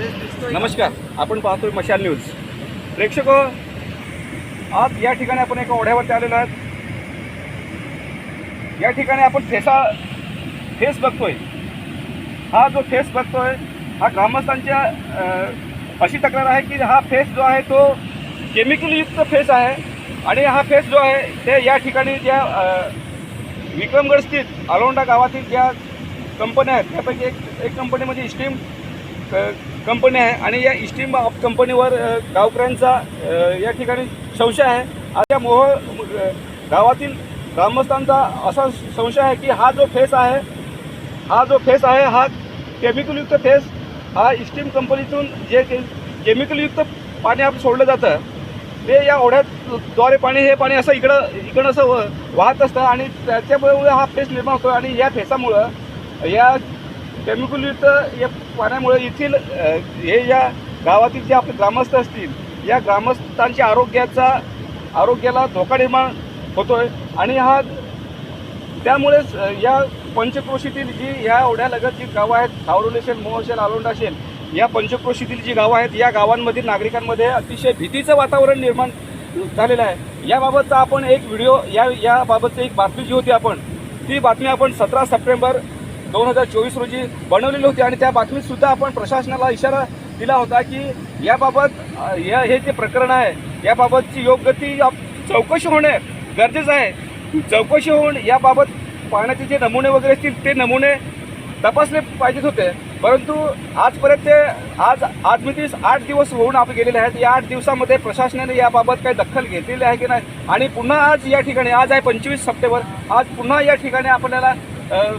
नमस्कार आपण पाहतोय मशाल न्यूज. प्रेक्षक आज या ठिकाणी आपण एका ओढ्यावरती आलेलो आहोत. या ठिकाणी आपण ठेसा ठेस बघतोय. हा जो ठेस बघतोय हा ग्रामस्थांच्या अशी तक्रार आहे की हा फेस जो आहे तो केमिकलयुक्त फेस आहे आणि हा फेस जो आहे ते या ठिकाणी ज्या विक्रमगड स्थित आलोंडा गावातील ज्या कंपन्या आहेत त्यापैकी एक एक कंपनी म्हणजे इस्टीम कंपनी आहे आणि या इस्टीम ऑफ कंपनीवर गावकऱ्यांचा या ठिकाणी संशय आहे. आता मोह गावातील ग्रामस्थांचा असा संशय आहे की हा जो फेस आहे हा जो फेस आहे हा केमिकलयुक्त फेस हा इस्टीम कंपनीतून जे के केमिकलयुक्त पाणी आपण सोडलं जातं ते या ओढ्याद्वारे पाणी हे पाणी असं इकडं इकडं असं व- वाहत असतं आणि त्याच्यामुळे हा फेस निर्माण होतो आणि या फेसामुळं या केमिकलयुक्त या पाण्यामुळे येथील हे या गावातील जे आपले ग्रामस्थ असतील या ग्रामस्थांच्या आरोग्याचा आरोग्याला धोका निर्माण होतोय. आणि हा त्यामुळेच या पंचक्रोशीतील जी ह्या ओढ्यालगत जी गावं आहेत सावरोली असेल मोह असेल आलोंडा असेल या पंचक्रोशीतील जी गावं आहेत या गावांमधील नागरिकांमध्ये अतिशय भीतीचं वातावरण निर्माण झालेलं आहे. याबाबतचा आपण एक व्हिडिओ या याबाबतची एक बातमी जी होती आपण ती बातमी आपण सतरा सप्टेंबर दोन हजार चोवीस रोजी बनवलेली होती आणि त्या बातमीत सुद्धा आपण प्रशासनाला इशारा दिला होता की याबाबत या हे जे प्रकरण आहे याबाबतची योग्य ती चौकशी होणे गरजेचं आहे. चौकशी होऊन याबाबत पाण्याचे जे नमुने वगैरे असतील ते नमुने तपासले पाहिजेत होते. परंतु आजपर्यंत ते आज आज मी तीस आठ दिवस होऊन आपण गेलेले आहेत. या आठ दिवसामध्ये प्रशासनाने याबाबत काही दखल घेतलेली आहे की नाही? आणि पुन्हा आज या ठिकाणी आज आहे पंचवीस सप्टेंबर. आज पुन्हा या ठिकाणी आपल्याला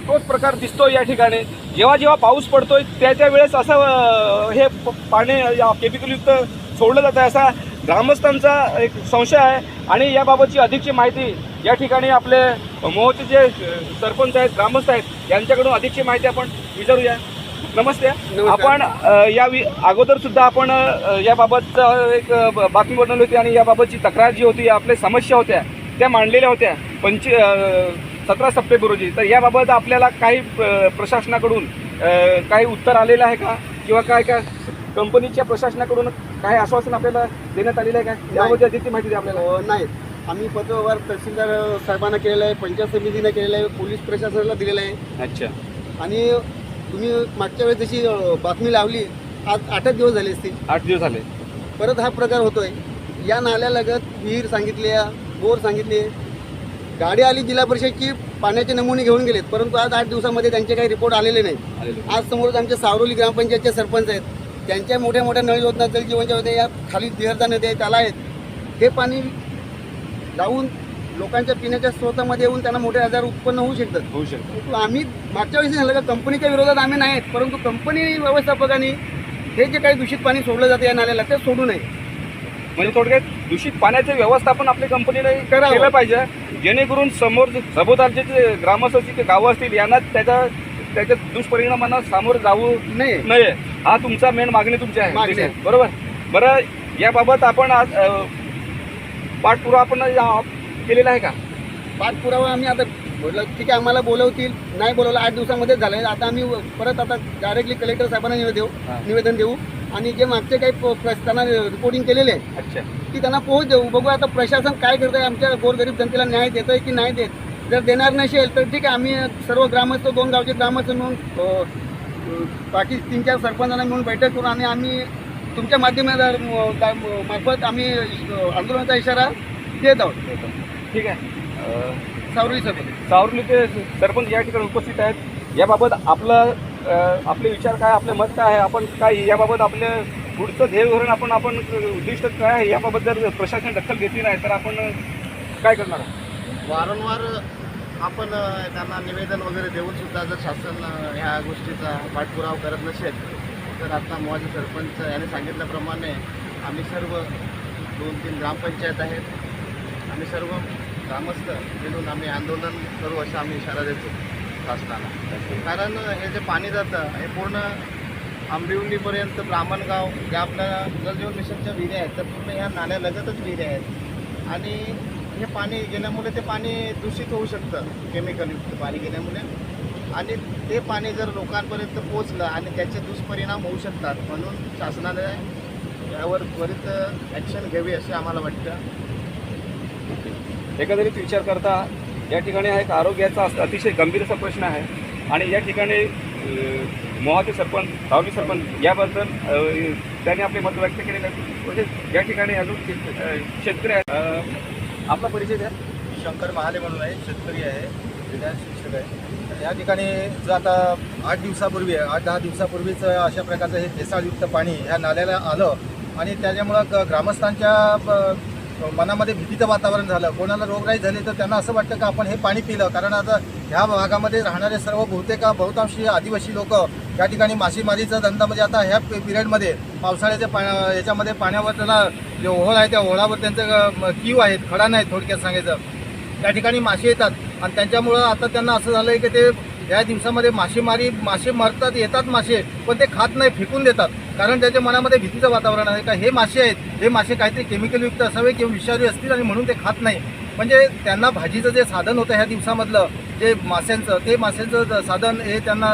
तोच प्रकार दिसतो या ठिकाणी. जेव्हा जेव्हा पाऊस पडतोय त्या त्या वेळेस असं हे प- पाणी या केमिकलयुक्त सोडलं जातं असा ग्रामस्थांचा एक संशय आहे. आणि याबाबतची अधिकची माहिती या ठिकाणी आपले मोहचे जे सरपंच आहेत ग्रामस्थ आहेत यांच्याकडून अधिकची माहिती आपण विचारूया. नमस्ते. आपण या अगोदर सुद्धा आपण याबाबत एक बातमी बनवली होती आणि याबाबतची तक्रार जी होती आपल्या समस्या होत्या त्या मांडलेल्या होत्या पंच सतरा सप्टेंबर रोजी. तर याबाबत आपल्याला काही प्रशासनाकडून काही उत्तर आलेलं आहे का? किंवा काय काय? कंपनीच्या प्रशासनाकडून काही आश्वासन आपल्याला देण्यात आलेलं आहे का? याबद्दल अधिकची माहिती द्या आपल्याला. अ, नाही. आम्ही पत्रव्यवहार तहसीलदार साहेबांना केलेलं आहे पंचायत समितीने केलेलं आहे पोलीस प्रशासनाला दिलेलं आहे. अच्छा. आणि तुम्ही मागच्या वेळेस जशी बातमी लावली आज आठच दिवस झाले असतील. आठ दिवस झाले. परत हा प्रकार होतोय. या नाल्यालगत विहीर सांगितले बोर सांगितले गाडी आली जिल्हा परिषदची पाण्याचे नमुने घेऊन गेलेत. परंतु आज आठ दिवसामध्ये त्यांचे काही रिपोर्ट आलेले नाही. आज समोरच आमचे सावरोली ग्रामपंचायतचे सरपंच आहेत. त्यांच्या मोठ्या मोठ्या नळ योजना जलजीवनच्या होत्या या खाली बिहरदा नदी आहे त्याला आहेत. हे पाणी लावून लोकांच्या पिण्याच्या स्रोतामध्ये येऊन त्यांना मोठे आजार उत्पन्न होऊ शकतात. होऊ शकतो परंतु आम्ही मागच्या वेळेस झालं का कंपनीच्या विरोधात आम्ही नाही आहेत परंतु कंपनी व्यवस्थापकांनी हे जे काही दूषित पाणी सोडलं जातं या नाल्याला ते सोडू नये. म्हणजे थोडक्यात दूषित पाण्याचे व्यवस्थापन आपल्या कंपनीने करावं. केलं पाहिजे जेणेकरून समोर जे सभोवतालचे जे ग्रामस्थ असतील ते गावं असतील यांना त्याच्या त्याच्या दुष्परिणामांना सामोरं जाऊ नाही नये. हा तुमचा मेन मागणी तुमची आहे. बरोबर? बरं याबाबत आपण आज अ, पाठपुरावा आपण केलेला आहे का? पाठपुरावा आम्ही आता बोललं ठीक आहे आम्हाला बोलवतील. नाही बोलवलं आठ दिवसामध्येच झालं आहे आता आम्ही परत आता डायरेक्टली कलेक्टर साहेबांना निवेदन देऊ. निवेदन देऊ. आणि जे मागचे काही त्यांना रिपोर्टिंग केलेले आहे अच्छा. ती त्यांना पोहोच देऊ. बघू आता प्रशासन काय करत आहे आमच्या गोरगरीब जनतेला न्याय देत आहे की नाही देत? जर देणार नसेल तर ठीक आहे. आम्ही सर्व ग्रामस्थ दोन गावचे ग्रामस्थ मिळून बाकी तीन चार सरपंचांना मिळून बैठक करून आणि आम्ही तुमच्या माध्यमात मार्फत आम्ही आंदोलनाचा इशारा देत आहोत. ठीक आहे. सावरली सावरी सरपंच सावरलीचे सरपंच या ठिकाणी उपस्थित आहेत. याबाबत आपलं आपले विचार काय आपले मत काय आहे? आपण काय याबाबत आपले पुढचं ध्येय धोरण आपण आपण उद्दिष्ट काय आहे? याबाबत जर प्रशासन दखल घेतली नाही तर आपण काय करणार आहोत? वारंवार आपण त्यांना निवेदन वगैरे देऊन सुद्धा जर शासन ह्या गोष्टीचा पाठपुरावा करत नसेल तर आता माझे सरपंच यांनी सांगितल्याप्रमाणे आम्ही सर्व दोन तीन ग्रामपंचायत आहेत. आम्ही सर्व ग्रामस्थ मिळून आम्ही आंदोलन करू असा आम्ही इशारा देतो शासनाला. कारण हे जे पाणी जातं हे पूर्ण आंबिवलीपर्यंत ब्राह्मणगाव ज्या आपल्या जलजीवन मिशनच्या विहिरी आहेत तर पूर्ण ह्या नाल्यालगतच विहिरी आहेत. आणि हे पाणी गेल्यामुळे ते पाणी दूषित होऊ शकतं केमिकलयुक्त पाणी गेल्यामुळे. आणि ते पाणी जर लोकांपर्यंत पोहोचलं आणि त्याचे दुष्परिणाम होऊ शकतात म्हणून शासनाने यावर त्वरित ॲक्शन घ्यावी असे आम्हाला वाटतं. एकंदरीत विचार करता या ठिकाणी हा एक आरोग्याचा अतिशय गंभीर असा प्रश्न आहे. आणि या ठिकाणी मोहाचे सरपंच सावली सरपंच याबद्दल त्यांनी आपले मत व्यक्त केलेले आहे म्हणजे या ठिकाणी अजून शेत- शेतकरी आहे आपला परिचय द्या. शंकर महाले म्हणून आहे शेतकरी आहे विज्ञान शिक्षक आहे. तर या ठिकाणी जो आता आठ दिवसापूर्वी आठ दहा दिवसापूर्वीच अशा प्रकारचं हे भेसाळयुक्त पाणी ह्या नाल्याला आलं. आणि त्याच्यामुळं ग्रामस्थांच्या मनामध्ये भीतीचं वातावरण झालं कोणाला रोगराई झाली तर त्यांना असं वाटतं का आपण हे पाणी पिलं. कारण आता ह्या भागामध्ये राहणारे सर्व बहुतेक बहुतांशी आदिवासी लोक या ठिकाणी मासेमारीचा धंदा म्हणजे आता ह्या पिरियडमध्ये पावसाळ्याच्या पा याच्यामध्ये पाण्यावर त्याला जे ओहोळ आहे त्या ओहोळावर त्यांचं कीव आहेत खडा नाही थोडक्यात सांगायचं. त्या ठिकाणी मासे येतात. आणि त्यांच्यामुळं आता त्यांना असं झालं आहे की ते या दिवसामध्ये मासेमारी मासे मरतात येतात मासे पण ते खात नाही फेकून देतात. कारण त्याच्या मनामध्ये भीतीचं वातावरण आहे का हे मासे आहेत हे मासे काहीतरी केमिकलयुक्त असावे किंवा विषारी असतील आणि म्हणून ते खात नाही. म्हणजे त्यांना भाजीचं जे साधन होतं ह्या दिवसामधलं जे माशांचं ते माशांचं ज- साधन हे त्यांना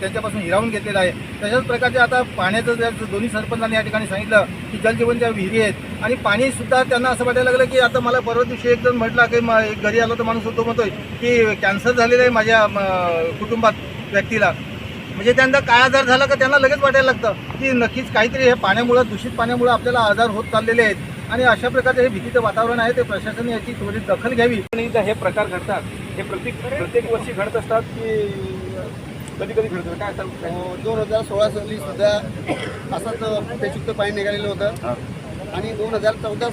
त्यांच्यापासून हिरावून घेतलेलं आहे. तशाच प्रकारचे आता पाण्याचं ज्या दोन्ही सरपंचांनी या ठिकाणी सांगितलं की जलजीवनच्या विहिरी आहेत आणि पाणीसुद्धा त्यांना असं वाटायला लागलं की आता मला परवा दिवशी एक जण म्हटला की म- एक घरी आलो तर माणूस होतो म्हणतोय की कॅन्सर झालेलं आहे माझ्या कुटुंबात व्यक्तीला. म्हणजे त्यांना काय आजार झाला का त्यांना लगेच वाटायला लागतं की नक्कीच काहीतरी हे पाण्यामुळं दूषित पाण्यामुळं आपल्याला आजार होत चाललेले आहेत. आणि अशा प्रकारचे हे भीतीचं वातावरण आहे ते प्रशासनाने याची त्वरित दखल घ्यावी. आणि इथं हे प्रकार घडतात. हे प्रत्येक प्रत्येक वर्षी घडत असतात की कधी कधी घडतं काय सांगू? दोन हजार सोळा साली सुद्धा असंच पेचयुक्त पाणी निघालेलं होतं. आणि दोन हजार चौदा